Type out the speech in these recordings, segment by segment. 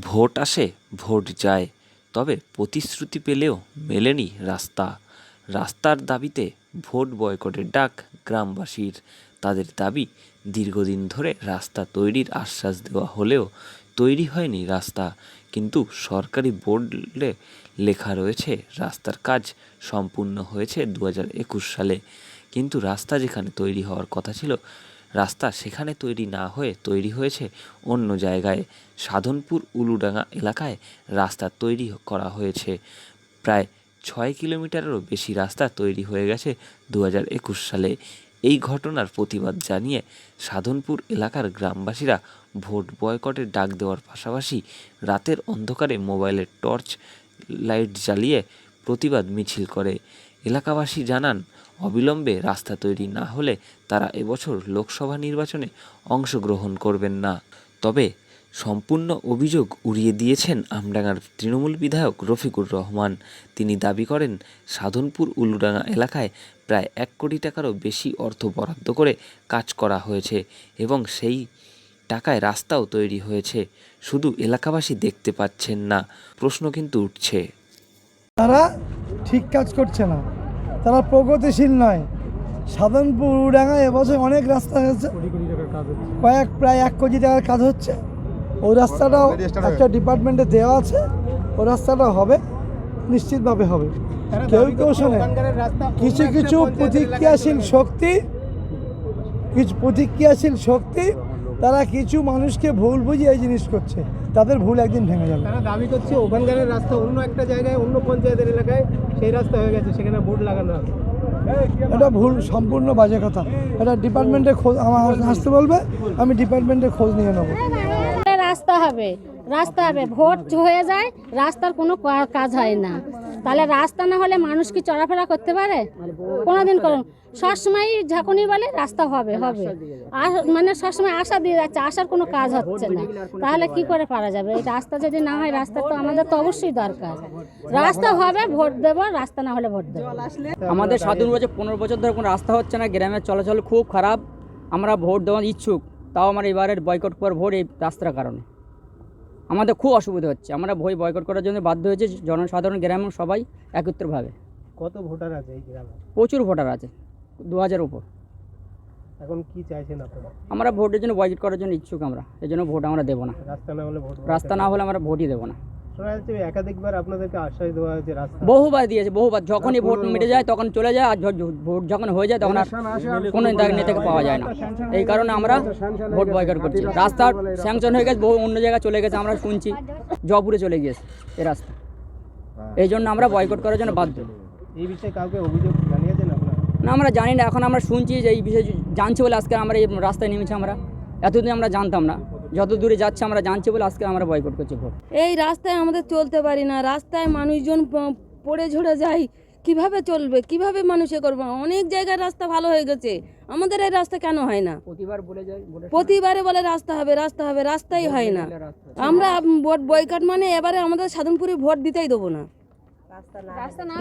Vote আসে, vote যায়। তবে প্রতিশ্রুতি পেলেও মেলেনি রাস্তা। রাস্তার দাবিতে ভোট বয়কটের ডাক গ্রামবাসীর। তাদের দাবি, দীর্ঘদিন ধরে রাস্তা তৈরির আশ্বাস দেওয়া হলেও তৈরি হয়নি রাস্তা। কিন্তু সরকারি বোর্ডে লেখা রয়েছে, রাস্তার কাজ সম্পূর্ণ হয়েছে দু হাজার একুশ সালে। কিন্তু রাস্তা যেখানে তৈরি হওয়ার কথা ছিল রাস্তা সেখানে তৈরি না হয়ে তৈরি হয়েছে অন্য জায়গায়। সাধনপুর উলুডাঙ্গা এলাকায় রাস্তা তৈরি করা হয়েছে। প্রায় ছয় কিলোমিটারেরও বেশি রাস্তা তৈরি হয়ে গেছে দু হাজার একুশ সালে। এই ঘটনার প্রতিবাদ জানিয়ে সাধনপুর এলাকার গ্রামবাসীরা ভোট বয়কটের ডাক দেওয়ার পাশাপাশি রাতের অন্ধকারে মোবাইলের টর্চ লাইট জ্বালিয়ে প্রতিবাদ মিছিল করে। এলাকাবাসী জানান, অবিলম্বে রাস্তা তৈরি না হলে তারা এবছর লোকসভা নির্বাচনে অংশগ্রহণ করবেন না। তবে সম্পূর্ণ অভিযোগ উড়িয়ে দিয়েছেন আমডাঙ্গার তৃণমূল বিধায়ক রফিকুর রহমান। তিনি দাবি করেন, সাধনপুর উলুডাঙ্গা এলাকায় প্রায় এক কোটি টাকারও বেশি অর্থ বরাদ্দ করে কাজ করা হয়েছে এবং সেই টাকায় রাস্তাও তৈরি হয়েছে। শুধু এলাকাবাসী দেখতে পাচ্ছেন না, প্রশ্ন কিন্তু উঠছে। তারা ঠিক কাজ করছে না। তারা প্রগতিশীল নয়। সাধনপুর উড়াঙ্গা এবছর অনেক রাস্তা হয়েছে। কয়েক, প্রায় এক কোটি টাকার কাজ হচ্ছে। ওই রাস্তাটাও একটা ডিপার্টমেন্টে দেওয়া আছে। ওই রাস্তাটা হবে, নিশ্চিতভাবে হবে। কেউ কেউ শোনে, কিছু কিছু প্রতিক্রিয়াশীল শক্তি, কিছু প্রতিক্রিয়াশীল শক্তি তারা কিছু মানুষকে ভুল বুঝিয়ে এই জিনিস করছে। তাদের ভুল একদিন ভেঙে যাবে। তারা দাবি করছে ওখানকার রাস্তা অন্য একটা জায়গায় অন্য পঞ্চায়েতের এলাকায় সেই রাস্তা হয়ে গেছে সেখানে বোর্ড লাগানো আছে এটা ভুল সম্পূর্ণ বাজে কথা। এটা ডিপার্টমেন্টে খোঁজ আমার আসতে বলবে আমি ডিপার্টমেন্টে খোঁজ নিয়ে নেব। হবে। রাস্তা হবে। ভোট হয়ে যায়, রাস্তার কোনো কাজ হয় না। তাহলে রাস্তা না হলে মানুষ কি চলাফেরা করতে পারে? কোনোদিন করুন। সবসময় যখনই বলে রাস্তা হবে হবে। মানে সবসময় আশা দিয়ে যাচ্ছে, আশার কোনো কাজ হচ্ছে না। তাহলে কি করে পারা যাবে? এই রাস্তা যদি না হয়, রাস্তা তো আমাদের তো অবশ্যই দরকার। রাস্তা হবে, ভোট দেবো, রাস্তা না হলে ভোট দেবো। আমাদের সাধুর বছর পনেরো বছর ধরে কোনো রাস্তা হচ্ছে না। গ্রামের চলাচল খুব খারাপ। আমরা ভোট দেওয়ার ইচ্ছুক। তাও আমার এবারের বয়কট করার ভোট এই রাস্তার কারণে। আমাদের খুব অসুবিধা হচ্ছে। আমরা ভয় বয়কট করার জন্য বাধ্য হয়েছে জনসাধারণ গ্রামের সবাই একত্রভাবে। কত ভোটার আছে এই গ্রামে? প্রচুর ভোটার আছে দু হাজার উপর। এখন কি চাইছেন আপনারা? আমরা ভোটের জন্য বয়কট করার জন্য ইচ্ছুক আমরা এই জন্য ভোট আমরা দেবো না। রাস্তা না হলে ভোট রাস্তা না হলে আমরা ভোটই দেবো না। একাধিকবার আপনাদেরকে আশ্বাস দেওয়া হয়েছে রাস্তা। বহুবার দিয়েছে বহুবার। যখনই ভোট মিটে যায় তখন চলে যায় আর ভোট যখন হয়ে যায় তখন আর কোনো নেতাকে পাওয়া যায় না। এই কারণে আমরা ভোট বয়কট করছি। রাস্তার স্যাংশন হয়ে গেছে বহু অন্য জায়গায় চলে গেছে আমরা শুনছি। জয়পুরে চলে গিয়েছে এই রাস্তা। এই জন্য আমরা বয়কট করার জন্য বাধ্য। এই বিষয়ে কাউকে অভিযোগ জানিয়েছেন আপনারা? না আমরা জানি না। এখন আমরা শুনছি যে এই বিষয়ে জানছি বলে আজকে আমরা এই রাস্তায় নেমেছি আমরা। এতদিন আমরা জানতাম না। যত দূরে যাচ্ছে আমরা জানছি বলে আজকে আমরা বয়কট করছি ভোট। এই রাস্তায় আমাদের চলতে পারি না রাস্তায় মানুষজন পড়ে ঝরে যায়। কীভাবে চলবে? কীভাবে মানুষে করবে? অনেক জায়গায় রাস্তা ভালো হয়ে গেছে। আমাদের এই রাস্তা কেন হয় না? প্রতিবার বলে যায় প্রতিবারে বলে রাস্তা হবে রাস্তা হবে রাস্তাই হয় না। আমরা ভোট বয়কাট মানে এবারে আমাদের সাধনপুরে ভোট দিতেই দেবো না।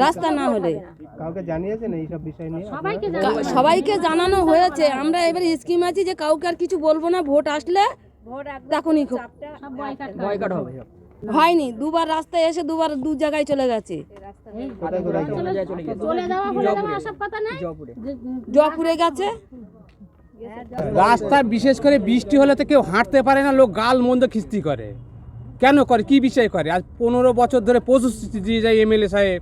রাস্তা না হলে। কাউকে জানিয়েছেন এইসব বিষয় নিয়ে? সবাইকে সবাইকে জানানো হয়েছে। আমরা এবার স্কিম আছি যে কাউকে আর কিছু বলব না। ভোট আসলে তখনই খুব হয়নি দুবার রাস্তায় এসে দুবার দু জায়গায় চলে গেছে। কোথায় গেছে? চলে যায় চলে গেছে? চলে যাওয়া বলে দেওয়া সব কথা নাই? জয়পুরে। জয়পুরে গেছে? রাস্তা বিশেষ করে বৃষ্টি হলে তো কেউ হাঁটতে পারে না লোক গাল মন্দ খিস্তি করে। কেন করে? কি বিষয় করে? আজ পনেরো বছর ধরে প্রতিশ্রুতি দিয়ে যায় এমএলএ সাহেব।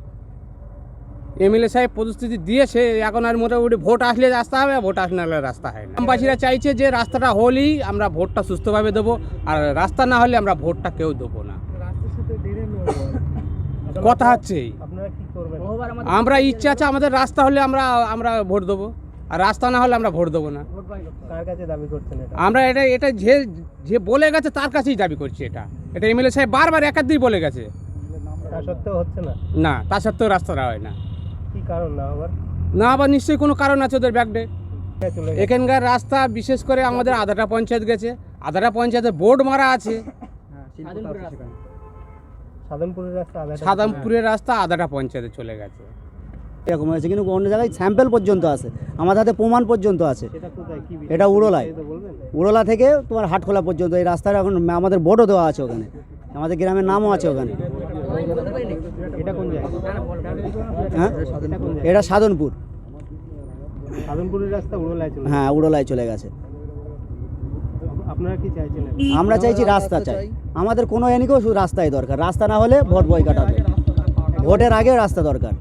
এমএলএ সাহেব প্রতিশ্রুতি দিয়েছে এখন আর মোটামুটি ভোট আসলে রাস্তা হবে ভোট আসলে না রাস্তা হয় না। গ্রামবাসীরা চাইছে যে রাস্তাটা হলেই আমরা ভোটটা সুস্থভাবে দেবো আর রাস্তা না হলে আমরা ভোটটা কেউ দেবো না। কথা হচ্ছে আমরা ইচ্ছা আছে আমাদের রাস্তা হলে আমরা আমরা ভোট দেবো আর রাস্তা না হলে আমরা ভোট দেবো না। আমরা এটা এটা যে যে বলে গেছে তার কাছেই দাবি করছি এটা। এটা এমএলএ সাহেব বারবার একাধিক বলে গেছে। তা সত্ত্বেও হচ্ছে না। না তা সত্ত্বেও রাস্তাটা হয় না। কি কারণ না আবার না আবার নিশ্চয়ই কোনো কারণ আছে ওদের ব্যাগডে এখানকার রাস্তা বিশেষ করে আমাদের আধাটা পঞ্চায়েত গেছে। আধাটা পঞ্চায়েতে বোর্ড মারা আছে। আধাটা সাদামপুরের রাস্তা আধাটা পঞ্চায়েতে। চলে গেছে। এরকম হয়েছে কিন্তু অন্য জায়গায় স্যাম্পেল পর্যন্ত আছে। আমাদের হাতে প্রমাণ পর্যন্ত আছে। এটা উড়োলায়। উড়োলা থেকে তোমার হাটখোলা পর্যন্ত এই রাস্তাটা এখন আমাদের বোর্ডও দেওয়া আছে ওখানে। আমাদের গ্রামের নামও আছে ওখানে। হ্যাঁ? এটা সাধনপুর। সাধনপুরের রাস্তা উড়োলায় চলে হ্যাঁ উড়োলায় চলে গেছে। আপনারা কি চাইছেন আমরা চাইছি রাস্তা চাই। আমাদের কোনো এনিকেও শুধু রাস্তাই দরকার। রাস্তা না হলে ভোট বয়কাট কাটাবে ভোটের আগে রাস্তা দরকার।